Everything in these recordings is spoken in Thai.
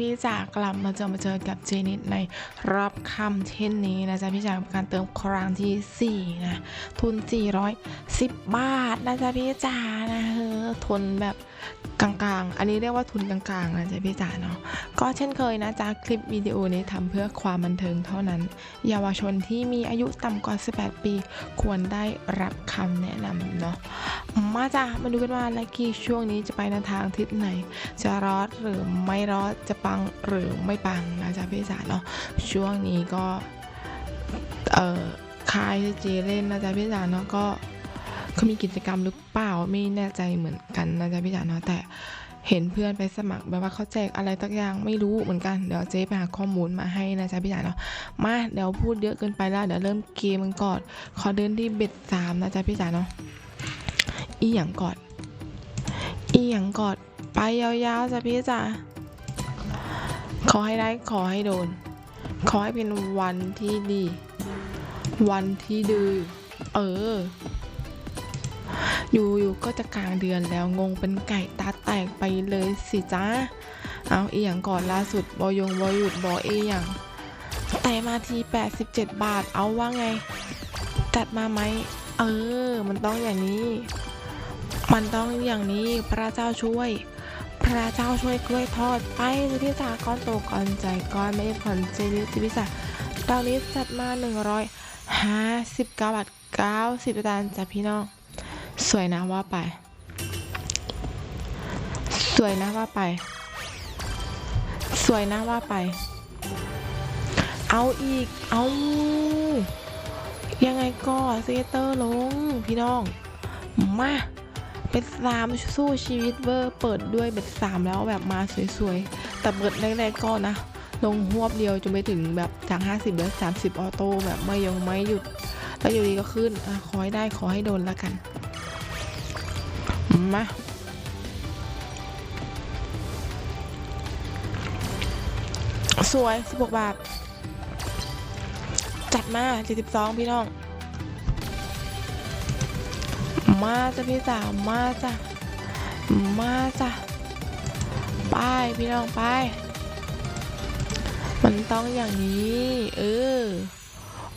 พี่จากลับมาเจอมาเจอกับเจนิตในรอบค่ำเช่นนี้นะจ๊ะพี่จากการเติมครั้งที่ 4 นะ ทุน 410 บาทนะจ๊ะพี่จ๋านะเออทุนแบบ กลางๆ อันนี้เรียกว่าทุนกลางๆนะจ๊ะพี่จ๋าเนาะ ก็เช่นเคยนะจ๊ะคลิปวิดีโอนี้ทำเพื่อความบันเทิงเท่านั้น เยาวชนที่มีอายุต่ำกว่า 18 ปี ควรได้รับคำแนะนำเนาะ มาจ้ะมาดูกันว่าลักกี้ช่วงนี้จะไปในทางทิศไหน จะรอดหรือไม่รอด จะปังหรือไม่ปังนะจ๊ะพี่จ๋าเนาะ ช่วงนี้ก็ เอ่อคายเจเล่นนะจ๊ะพี่จ๋าเนาะก็ เขามีกิจกรรมหรือเปล่าไม่แน่ใจเหมือนกันนะจ๊ะพี่จ๋าเนาะแต่เห็นเพื่อนไปสมัครแบบว่าเขาแจกอะไรตักอย่างไม่รู้เหมือนกันเดี๋ยวเจ๊ไปหาข้อมูลมาให้นะจ๊ะพี่จ๋าเนาะมาเดี๋ยวพูดเยอะเกินไปแล้วเดี๋ยวเริ่มเกมกันก่อนขอเดินที่เบ็ดสามนะจ๊ะพี่จ๋าเนาะอีหยังกอดอีหยังกอดไปยาวๆจ้ะพี่จ๋าขอให้ได้ขอให้โดน ขอให้เป็นวันที่ดี วันที่ดื้อเออ อยู่อยู่ก็จะกลางเดือนแล้วงงเป็นไก่ตาแตกไปเลยสิจ้าเอาเอียงก่อนล่าสุดบอยงบอหยุดบอเอหยังแต่มาที 87 บาทเอาว่าไง จัดมาไหมเออ มันต้องอย่างนี้ มันต้องอย่างนี้พระเจ้าช่วย พระเจ้าช่วยกล้วยทอดไปสิพี่จ๋าก้อนโตก้อนใจก้อนไม่ได้ผ่อนเจนิสิพี่จ๋าตอนนี้จัดมา 159 บาท 90สตางค์จ้ะพี่น้อง สวยนะว่าไป สวยนะว่าไป สวยนะว่าไป เอาอีก เอา ยังไงก็เซเตอร์ลง พี่น้อง มาเป็นสามสู้ชีวิตเวอร์เปิดด้วยเบ็ดสามแล้วแบบมาสวยๆ แต่เปิดแรกๆก็นะ ลงหวบเดียวจนไปถึงแบบจาก 50เหลือ30 ออโต้แบบไม่ยงไม่หยุด แล้วอยู่ดีก็ขึ้นอขอให้ได้ขอให้โดนแล้วกัน มาสวย 16 บาท จัดมา 72 พี่น้อง มาจ้ะพี่จ๋ามาจ้ะ มาจ้ะ ไปพี่น้องไป มันต้องอย่างนี้ เออ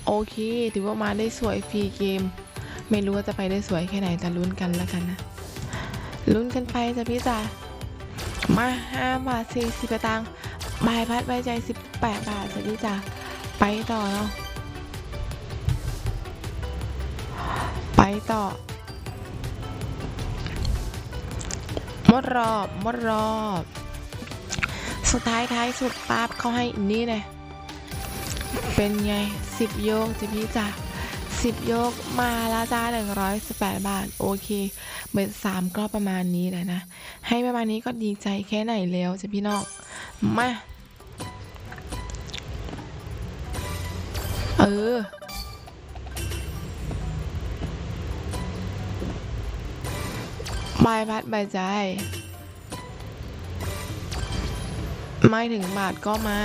โอเค ถือว่ามาได้สวยฟรีเกม ไม่รู้ว่าจะไปได้สวยแค่ไหนแต่ลุ้นกันแล้วกันนะ ลุ้นกันไปจ้ะพี่จ๋ามาห้าบาทสี่สิบตังค์บายพัดใบใจสิบแปดบาทจ้ะพี่จ๋าไปต่อเนาะไปต่อหมดรอบหมดรอบ สุดท้ายท้ายสุดปั๊บเขาให้นี่เลยเป็นไงสิบโยกจะพี่จ๋า สิบยกมาแล้วจ้าหนึ่งร้อยสิบแปดบาท โอเคเบ็ดสามก็ประมาณนี้แหละนะ ให้ประมาณนี้ก็ดีใจแค่ไหนแล้วจ้ะพี่น้องมาเออบายพัดบายใจ ไม่ถึงบาทก็มา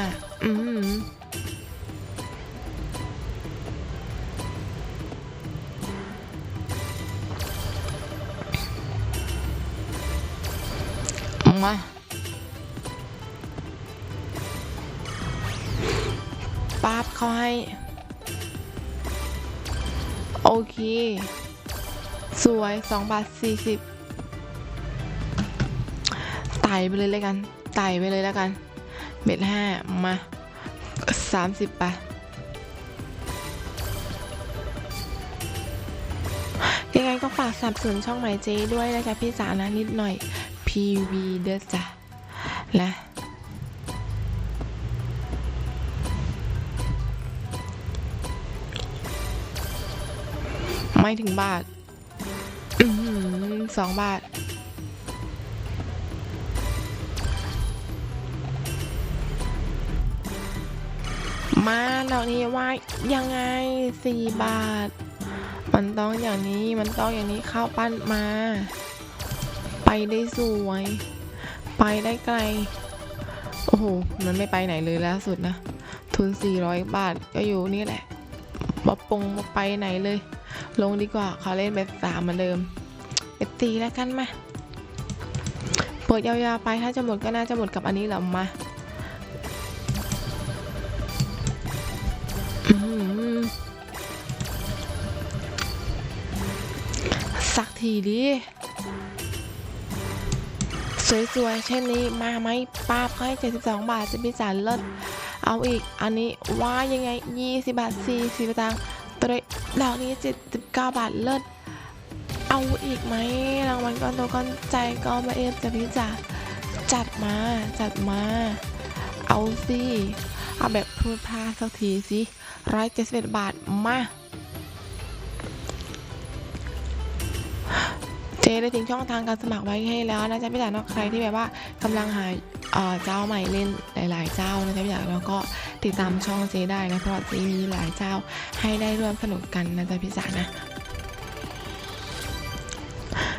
อืม มาป๊าบเขาให้ โอเค สวย2บาท40ไต่ไปเลยแล้วกันไต่ไปเลยแล้วกันเบ็ดห้ามา30ไปยังไงก็ฝากสนับสนุนช่องใหม่เจด้วยนะจ๊ะพี่จ๋านะนิดหน่อย PV เด้อจ้ะนะไม่ถึงบาทสองบาท มาดอกนี้ว่ายังไงสี่บาท มันต้องอย่างนี้มันต้องอย่างนี้ข้าวปั้นมา ไปได้สวย ไปได้ไกล โอ้โห มันไม่ไปไหนเลยล่าสุดนะ ทุน 400 บาทก็อยู่นี่แหละบอปงมาไปไหนเลย ลงดีกว่าเขาเล่นแบบสามเหมือนเดิมเอฟตีแล้วกันมาเปิดยาวๆไปถ้าจะหมดก็น่าจะหมดกับอันนี้แหละมาสักทีดิ สวยๆ เช่นนี้มาไหมป้าบให้ 72 บาทจะพิจารเลิศเอาอีกอันนี้ว่ายังไง 20 บาท 40สตางค์ตัวดอกนี้ 79 บาทเลิศเอาอีกไหมรางวัลก้อนโตก้อนใจก็มาเอฟจะพิจารจัดมาจัดมา เอาสิเอาแบบพูดพลาดสักทีสิ171 บาทมา เจได้ทิ้งช่องทางการสมัครไว้ให้แล้วนะจ๊ะพี่จ๋าเนาะใครที่แบบว่ากำลังหาเจ้าใหม่เล่นหลาย ๆ เจ้านะจ๊ะพี่จ๋าแล้วก็ติดตามช่องเจได้นะเพราะว่าเจมีหลายเจ้าให้ได้ร่วมสนุกกันนะจ๊ะพี่จ๋านะ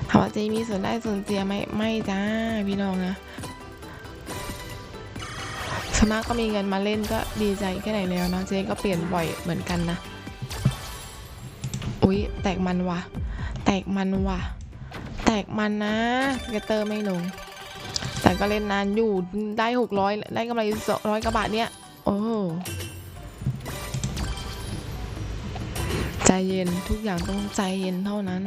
ถามว่าเจมีส่วนได้ส่วนเสียไหมไม่จ้าพี่น้องนะสวนมากก็มีเงินมาเล่นก็ดีใจแค่ไหนแล้วเนาะเจก็เปลี่ยนบ่อยเหมือนกันนะ อุ๊ย แตกมันว่ะแตกมันว่ะ แตกมันนะเกเตอร์ไม่ลง แต่ก็เล่นนานอยู่ได้หกร้อยได้กำไรสองร้อยกว่าบาทเนี่ย โอ้ใจเย็นทุกอย่างต้องใจเย็นเท่านั้น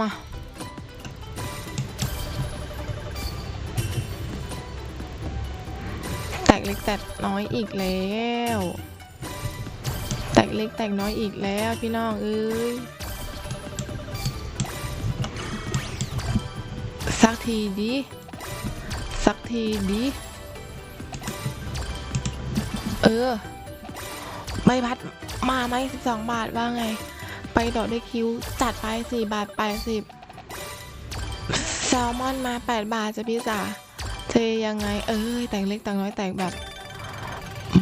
มา กเล็กแตกน้อยอีกแล้ว แตกเล็กแตกน้อยอีกแล้วพี่น้องเอ้ยสักทีดิสักทีดิเออ ไม่พัดมาไหมสิบสองบาทว่าไง ไปต่อด้วยคิวจัดไปสี่บาทแปดสิบแซลมอนมาแปดบาทจะพี่จ๋า เทยังไง เอ้ยแต่งเล็กแต่งน้อยแต่งแบบ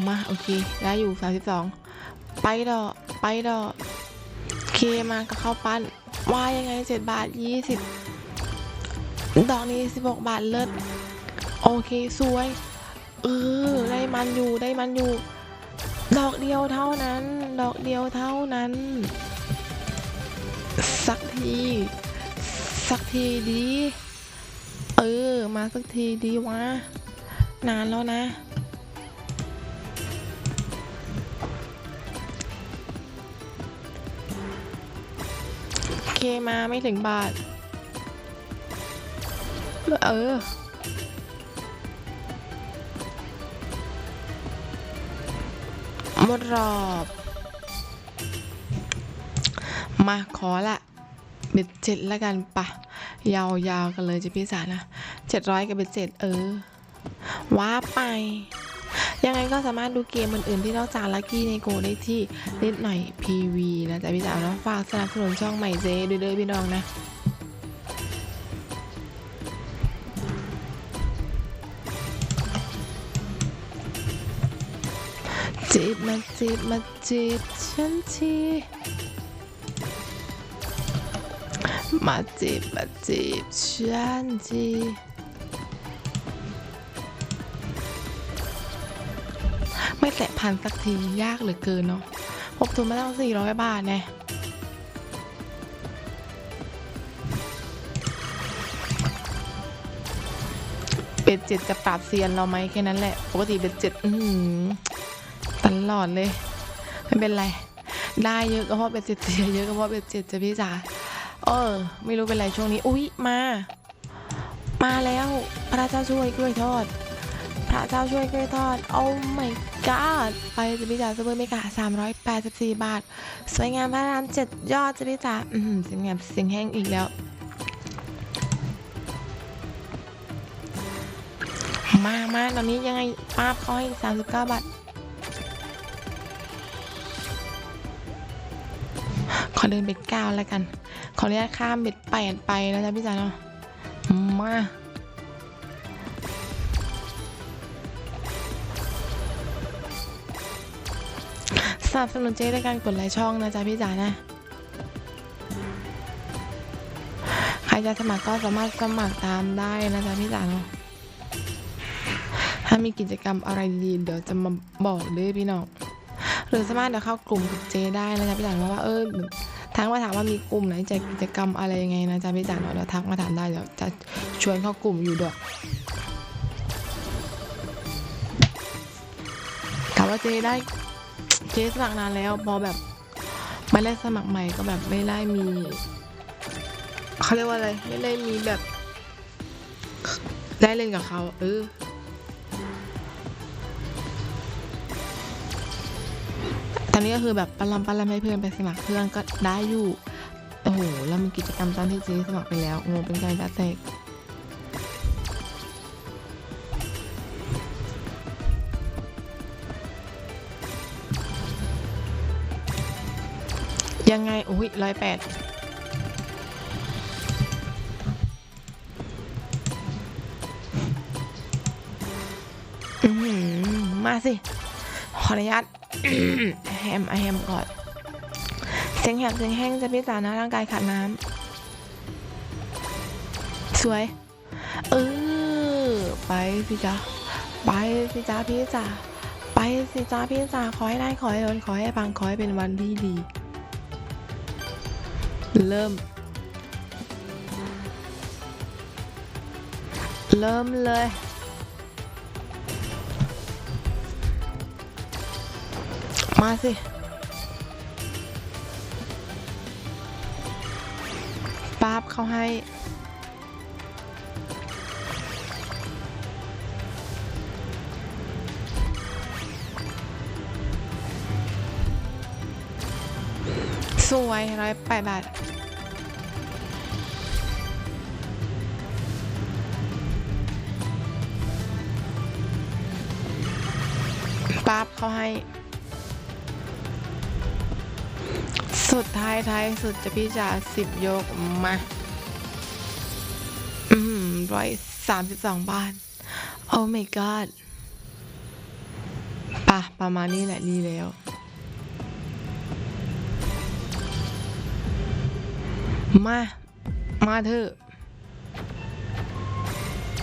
มาโอเคได้อยู่ 32 ไปดอกไปดอกเคมากับข้าวปั้นว่ายังไง 7 บาท 20 ดอกนี้ 16 บาทเลิศโอเคสวย เออ ได้มันอยู่ได้มันอยู่ ดอกเดียวเท่านั้น ดอกเดียวเท่านั้น สักที สักทีดี เออ มาสักทีดีวะ นานแล้วนะโอเคมาไม่ถึงบาท เออหมดรอบ มาขอละเบ็ดเจ็ดแล้วกันปะ ยาวๆกันเลยจะพี่สานะเจ็ดร้อยกับเบ็ดเจ็ดเออว้าไป ยังไงก็สามารถดูเกมอื่นๆที่นอกจากลักกี้ในโกได้ที่นิดหน่อย PV นะจ๊ะพี่สาวนะฝากสนับสนุนช่องใหม่เจด้วยเด้อพี่น้องนะจีบมาจีบมาจีบฉันที มาจีบมาจีบฉันทีไม่แตะพันสักทียากเหลือเกินเนาะพบทุนมาตั้ง400บาทแน่เบ็ดเจ็ดจะปราบเซียนเราไหมแค่นั้นแหละ ปกติเบ็ดเจ็ดอือหือตลอดเลย ไม่เป็นไร ได้เยอะก็เพราะเป็นเจ็ดเสียเยอะก็เพราะเป็นเจ็ดจะพี่จ๋า เออ ไม่รู้เป็นไรช่วงนี้ อุ๊ย มา มาแล้ว พระเจ้าช่วยกล้วยทอด พระเจ้าช่วยกล้วยทอด โอ้ my god ไปจะพี่จ๋าซูเปอร์เมกาสามร้อยแปดสิบสี่บาท สวยงามพระรามเจ็ดยอดจะพี่จ๋าอืมสวยงามเสียงแห้งอีกแล้ว มามาตอนนี้ยังไงป้าบเขาให้สามสิบเก้าบาทขอเดินเบ็ดเก้าแล้วกัน ขออนุญาตข้ามเบ็ดแปดไปนะจ๊ะพี่จ๋าเนาะมาสนับสนุนเจ๊ด้วยการกดไลค์ช่องนะจ๊ะพี่จ๋านะ ใครจะสมัครก็สามารถสมัครตามได้นะจ๊ะพี่จ๋าเนาะถ้ามีกิจกรรมอะไรดีเดี๋ยวจะมาบอกเลยพี่น้องหรือสามารถเดี๋ยวเข้ากลุ่มกับเจได้นะจ๊ะพี่จ๋าว่าเออ ทักมาถามว่ามีกลุ่มไหนจะกิจกรรมอะไรยังไงนะจ๊ะพี่จ๋าเนาะเดี๋ยวทักมาถามได้เดี๋ยวจะชวนเข้ากลุ่มอยู่ด้วยถามว่าเจได้เจสมัครนานแล้วพอแบบไม่ได้สมัครใหม่ก็แบบไม่ได้มีเขาเรียกว่าอะไรไม่ได้มีแบบ ได้เล่นกับเขาเออ อนนี้ก็คือแบบปลำปลำให้เพื่อนไปสมัครเพื่อนก็ได้อยู่โอ้โหแล้วมีกิจกรรมตอนที่เจสมัครไปแล้วงงเป็นการจะแตกยังไงอุ้ยร้อยแปดมาสิ ขออนุญาต แฮมไอแฮมก่อนเสียงแหบเสียงแห้งจะพิจารณาร่างกายขาดน้ำสวย เออไปสิจ้าไปสิจ้าพี่จ๋าไปสิจ้าพี่จ๋าขอให้ได้ขอให้โดนขอให้ปังขอให้เป็นวันที่ดี เริ่ม เริ่มเลย มาสิป๊าบเขาให้ สวยร้อยแปดบาทป๊าบเขาให้ สุดท้ายท้ายสุดจะพี่จ่าสิบยกมา อืมร้อยสามสิบสองบาท โอ้ my god ป่ะ ประมาณนี้แหละดีแล้ว มา มาเถอะ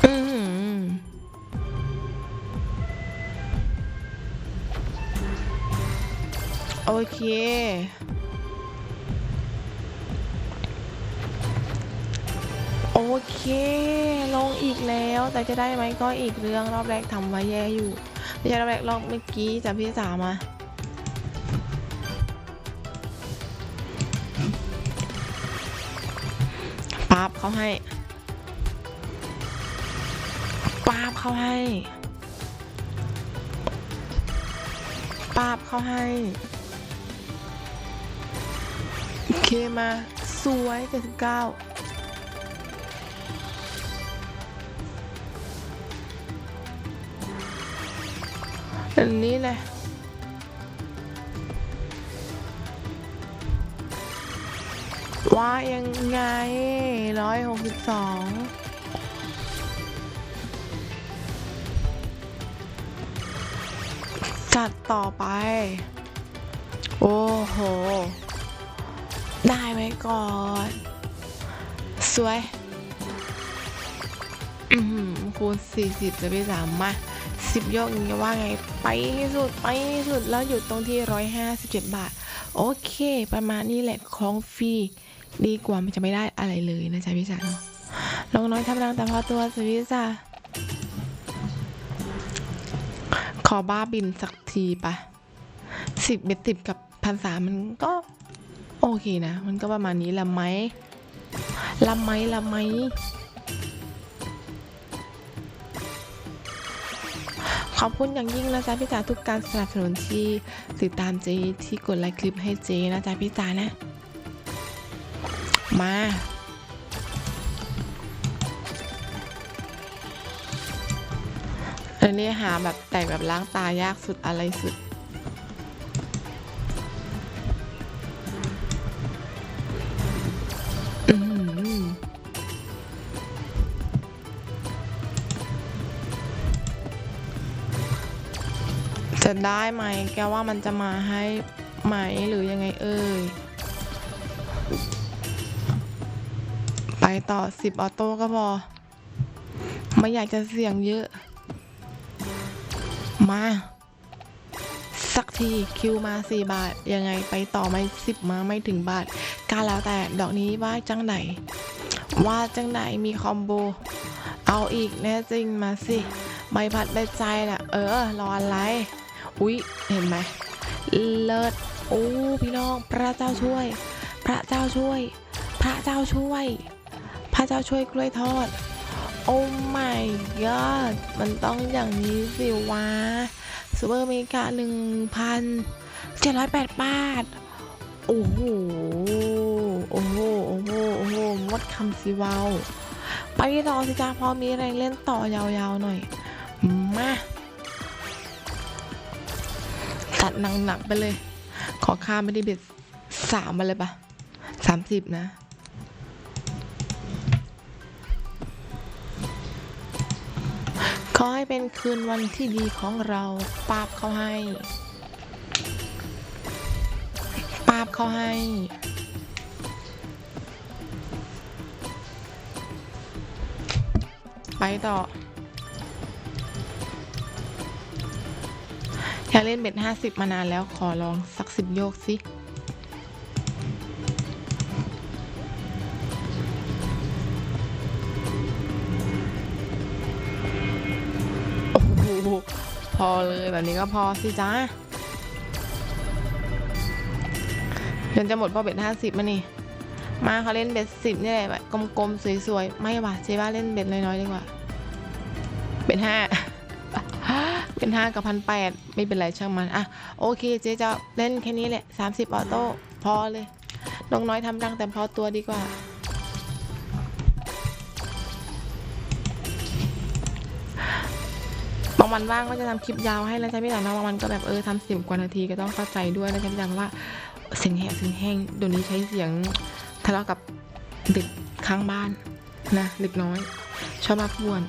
อืมโอเค โอเค ลงอีกแล้วแต่จะได้ไหมก็อีกเรื่องรอบแรกทำไว้แย่อยู่ไม่ใช่รอบแรกรอบเมื่อกี้จากพี่สามาป๊าบเขาให้ป๊าบเขาให้ป๊าบเขาให้โอเคมาสวยเจ็ดสิบเก้า อันนี้แหละว่ายังไงร้อยหกสิบสองจัดต่อไป โอ้โห ได้ไว้ก่อน สวย อือหือคูณ40จะไปสามมา10ยกอย่างเงี้ว่าไง ไปให้สุดไปให้สุดแล้วอยู่ตรงที่ 157 บาท โอเค ประมาณนี้แหละของฟรีดีกว่ามันจะไม่ได้อะไรเลยนะจ๊ะพี่จ๋าเนาะลงน้อยทำรังแต่พอตัวสิพี่จ๋าขอบ้าบินสักทีปะสิบเบ็ดสิบกับพันสามมันก็ โอเคนะ มันก็ประมาณนี้ละไหมละไหมละไหม ขอบคุณอย่างยิ่งนะจ๊ะพี่จ๋าทุกการสนับสนุนที่ติดตามเจที่กดไลค์คลิปให้เจนะจ๊ะพี่จ๋านะ มาอันนี้หาแบบแต่งแบบล้างตายากสุดอะไรสุด จะได้ไหม แกว่ามันจะมาให้ไหมหรือยังไงเอ่ย ไปต่อสิบออโต้ก็พอ ไม่อยากจะเสี่ยงเยอะ มา สักทีคิวมาสี่บาท ยังไงไปต่อไม่สิบมาไม่ถึงบาทก็แล้วแต่ดอกนี้ว่าจังไหน ว่าจังไหนมีคอมโบ เอาอีกแน่จริงมาสิใบพัดใบใจน่ะเออ รออะไร อุ๊ย เห็นไหมเลิศโอ้พี่น้องพระเจ้าช่วย พระเจ้าช่วย พระเจ้าช่วย พระเจ้าช่วยกล้วยทอด โอ้ my god มันต้องอย่างนี้สิวะซูเปอร์เมกาหนึ่งพันเจ็ดร้อยแปดบาท โอ้โห โอ้โห โอ้โห โอ้โหมดคำสิวาไปต่อสิจ้าพอมีแรงเล่นต่อยาวๆหน่อย มา หนักๆไปเลย ขอค่าไม่ได้เบ็ดสามมาเลยปะสามสิบนะ ขอให้เป็นคืนวันที่ดีของเราปาบเขาให้ปาบเขาให้ไปต่อ อยากเล่นเบ็ดห้าสิบมานานแล้วขอลองสักสิบโยกสิโอ้โหพอเลยแบบนี้ก็พอสิจ้าเดี๋ยวจะหมดพอเบ็ดห้าสิบมานี่ มาเขาเล่นเบ็ดสิบนี่แหละแบบกลมๆ สวยๆ ไม่หวะเจ๊ว่าเล่นเบ็ดน้อยๆ ดีกว่า เบ็ดห้า เป็นห้ากับพันแปดไม่เป็นไรช่างมัน อะ โอเคเจ๊จะเล่นแค่นี้แหละสามสิบออโต้ พอเลยน้องน้อยทำดังแต่พอตัวดีกว่า บางวันว่างก็จะทำคลิปยาวให้แล้วใช่ไหมล่ะเนาะบางวันก็แบบเออทำสิบกว่านาทีก็ต้องเข้าใจด้วยนะใช่หล่ะว่าเสียงแหบเสียงแห้งเดี๋ยวนี้ใช้เสียงทะเลาะกับเด็กข้างบ้านนะเด็กน้อย ชอบมาพวน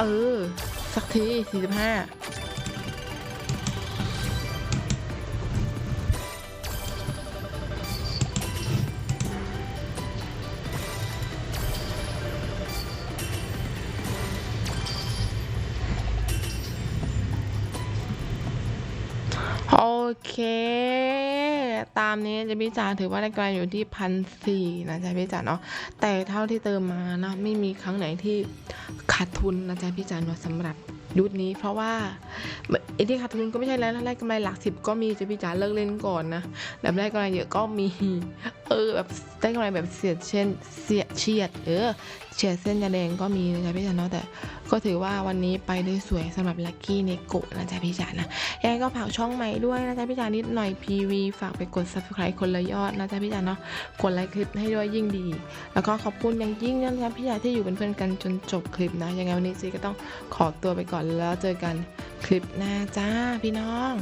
เออ สักที 45ามนี้เจะพี่จ๋าถือว่าได้กลายอยู่ที่พันสี่นะจ๊ะพี่จ๋าเนาะแต่เท่าที่เติมมานะไม่มีครั้งไหนที่ขาดทุนนะจ๊ะพี่จ๋าเนาะสำหรับยุคนี้เพราะว่าไอ้ที่ขาดทุนก็ไม่ใช่แล้วถ้าได้กำไรหลักสิบก็มีจะพี่จ๋าเลิกเล่นก่อนนะแบบได้กำไรเยอะก็มี เออแบบได้กำไรแบบเสียดเช่นเสียเฉียด เออเฉียดเส้นยาแดงก็มีนะจ๊ะพี่จ๋าเนาะแต่ ก็ถือว่าวันนี้ไปได้สวยสำหรับลักกี้เนโกะนะจ๊ะพี่จ๋านะยังไงก็ฝากช่องใหม่ด้วยนะจ๊ะพี่จ๋านิดหน่อย PV ฝากไปกด subscribe คนละยอดนะจ๊ะพี่จ๋าเนาะกดไลค์คลิปให้ด้วยยิ่งดี แล้วก็ขอบคุณอย่างยิ่งนะจ๊ะพี่จ๋าที่อยู่เป็นเพื่อนกันจนจบคลิปนะยังไงวันนี้ซีก็ต้องขอตัวไปก่อนแล้วเจอกันคลิปหน้าจ้าพี่น้อง